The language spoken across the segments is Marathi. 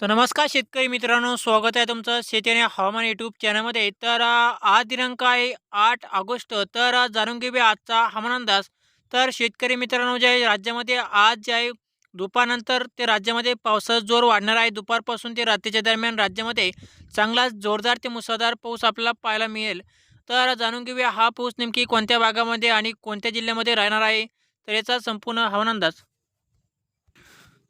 तर नमस्कार शेतकरी मित्रांनो स्वागत आहे तुमचं शेती आणि हवामान यूट्यूब चॅनलमध्ये तर आज दिनांक आहे आठ ऑगस्ट. तर जाणून घेऊया आजचा हवामान अंदाज. तर शेतकरी मित्रांनो जे आहे राज्यामध्ये आज जे आहे दुपारनंतर ते राज्यामध्ये पावसाचा जोर वाढणार आहे. दुपारपासून ते रात्रीच्या दरम्यान राज्यामध्ये चांगला जोरदार ते मुसळधार पाऊस आपल्याला पाहायला मिळेल. तर जाणून घेऊया हा पाऊस नेमकी कोणत्या भागामध्ये आणि कोणत्या जिल्ह्यामध्ये राहणार आहे? तर याचा संपूर्ण हवामान अंदाज.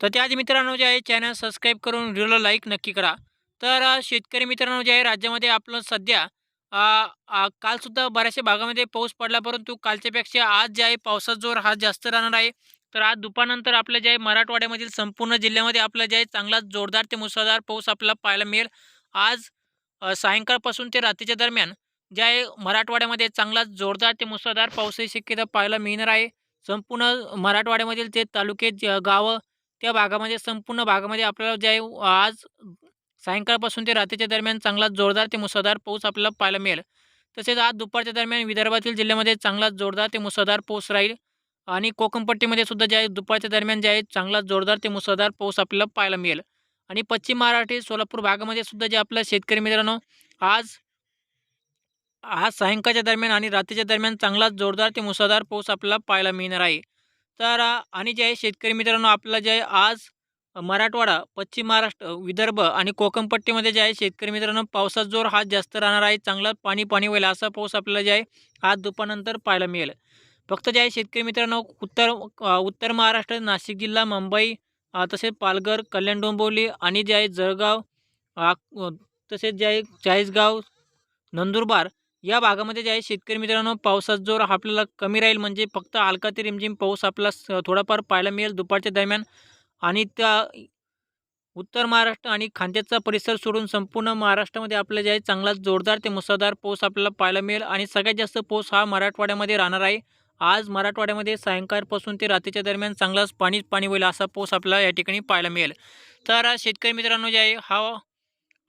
तर त्याआधी मित्रांनो जे आहे चॅनल सबस्क्राईब करून व्हिडिओला लाईक नक्की करा. तर शेतकरी मित्रांनो जे आहे राज्यामध्ये आपलं सध्या कालसुद्धा बऱ्याचशा भागामध्ये पाऊस पडला परंतु कालच्यापेक्षा आज जे आहे पावसाचा जोर हा जास्त राहणार आहे. तर आज दुपारनंतर आपल्या जे आहे मराठवाड्यामधील संपूर्ण जिल्ह्यामध्ये आपलं जे आहे चांगला जोरदार ते मुसळधार पाऊस आपल्याला पाहायला मिळेल. आज सायंकाळपासून ते रात्रीच्या दरम्यान जे आहे मराठवाड्यामध्ये चांगला जोरदार ते मुसळधार पावसाची शक्यता पाहायला मिळणार आहे. संपूर्ण मराठवाड्यामधील ते तालुके ज- गावं त्या भागामध्ये संपूर्ण भागामध्ये आपल्याला जे आज सायंकाळपासून ते रात्रीच्या दरम्यान चांगला जोरदार ते मुसळधार पाऊस आपल्याला पाहायला मिळेल. तसेच आज दुपारच्या दरम्यान विदर्भातील जिल्ह्यामध्ये चांगला जोरदार ते मुसळधार पाऊस राहील आणि कोकणपट्टीमध्ये सुद्धा जे आहे दुपारच्या दरम्यान जे आहे चांगला जोरदार ते मुसळधार पाऊस आपल्याला पाहायला मिळेल. आणि पश्चिम महाराष्ट्र सोलापूर भागामध्ये सुद्धा जे आपल्या शेतकरी मित्रांनो आज आज सायंकाळच्या दरम्यान आणि रात्रीच्या दरम्यान चांगला जोरदार ते मुसळधार पाऊस आपल्याला पाहायला मिळणार आहे. तर आणि जे आहे शेतकरी मित्रांनो आपलं जे आहे आज मराठवाडा पश्चिम महाराष्ट्र विदर्भ आणि कोकणपट्टीमध्ये जे आहे शेतकरी मित्रांनो पावसाचा जोर हा जास्त राहणार आहे. चांगला पाणी पाणी होईल असा पाऊस आपल्याला जे आहे आज दुपारनंतर पाहायला मिळेल. फक्त जे आहे शेतकरी मित्रांनो उत्तर उत्तर महाराष्ट्र नाशिक जिल्हा मुंबई तसेच पालघर कल्याण डोंबिवली आणि जे आहे जळगाव तसेच जे आहे चाळीसगाव नंदुरबार या भागामध्ये जे आहे शेतकरी मित्रांनो पावसाचा जोर आपल्याला कमी राहील म्हणजे फक्त हलका ते रिमझिम पाऊस आपला स- थोडाफार पाहायला मिळेल दुपारच्या दरम्यान. आणि त्या उत्तर महाराष्ट्र आणि खांद्याचा परिसर सोडून संपूर्ण महाराष्ट्रामध्ये आपलं जे आहे चांगला जोरदार ते मुसळधार पाऊस आपल्याला पाहायला मिळेल. आणि सगळ्यात जास्त पाऊस हा मराठवाड्यामध्ये राहणार आहे. आज मराठवाड्यामध्ये सायंकाळपासून ते रात्रीच्या दरम्यान चांगलाच पाणीच पाणी होईल असा पाऊस आपल्याला या ठिकाणी पाहायला मिळेल. तर शेतकरी मित्रांनो जे आहे हा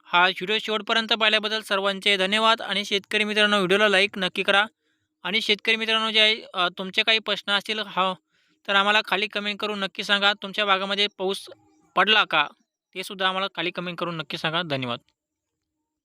हा व्हिडिओ शेवटपर्यंत पाहिल्याबद्दल सर्वांचे धन्यवाद आणि शेतकरी मित्रांनो व्हिडिओला लाईक नक्की करा. आणि शेतकरी मित्रांनो जे आहे तुमचे काही प्रश्न असतील हा तर आम्हाला खाली कमेंट करून नक्की सांगा. तुमच्या भागामध्ये पाऊस पडला का? ते सुद्धा आम्हाला खाली कमेंट करून नक्की सांगा. धन्यवाद.